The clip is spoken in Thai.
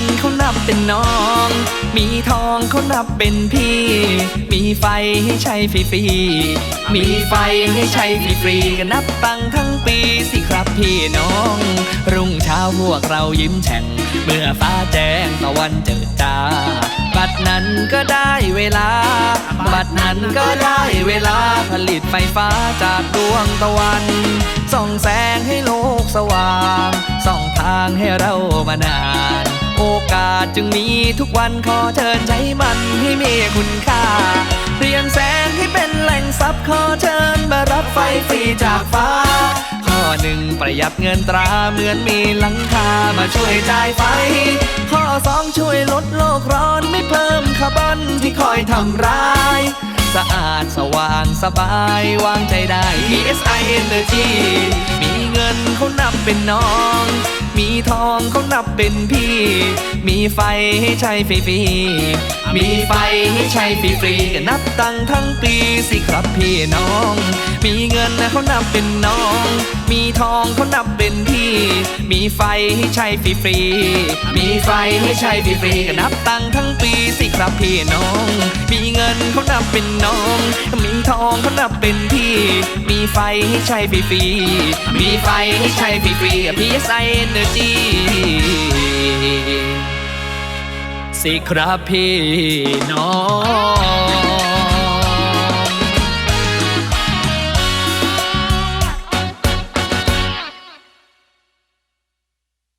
นเขานับเป็นน้อง มีทองเขานับเป็นพี่ มีไฟให้ใช้ฟรีๆ มีไฟให้ใช้ฟรีๆก็นับตังทั้งปีสิครับพี่น้อง รุ่งเช้าพวกเรายิ้มแฉ่ง เมื่อฟ้าแจ้งตะวันเจิดจ้า บัดนั้นก็ได้เวลา บัดนั้นก็ได้เวลาผลิตไฟฟ้าจากดวงตะวัน ส่องแสงให้โลกสว่าง ส่องทางให้เรามานาน อกาสจึงมีทุกวันขอเชิญใช้มันให้มีคุณค่าเปลี่ยนแสงให้เป็นแหล่งทรัพย์ขอเชิญมารับไฟฟรีจากฟ้า ข้อหนึ่งประหยัดเงินตราเหมือนมีหลังคามาช่วยจ่ายไฟ ข้อสองช่วยลดโลกร้อนไม่เพิ่มคาร์บอนที่คอยทำร้าย สะอาดสว่างสบายวางใจได้ PSI Energy มีเงินเขานับเป็นน้อง มีทองเขานับเป็นพี่ มีไฟให้ใช้ฟรีๆมีไฟให้ใช้ฟรีๆก็นับตังค์ทั้งปีสิครับพี่น้อง มีเงินนะเขานับเป็นน้อง มีทองเขานับเป็นพี่ มีไฟให้ใช้ฟรีๆมีไฟให้ใช้ฟรีๆก็นับตังค์ทั้งปีสิครับพี่น้อง มีเงินเขานับเป็นน้อง มีทองเขานับเป็นพี่ มีไฟให้ใช้ฟรีๆมีไฟให้ใช้ฟรีๆ PSI Energy สิครับพี่น้อง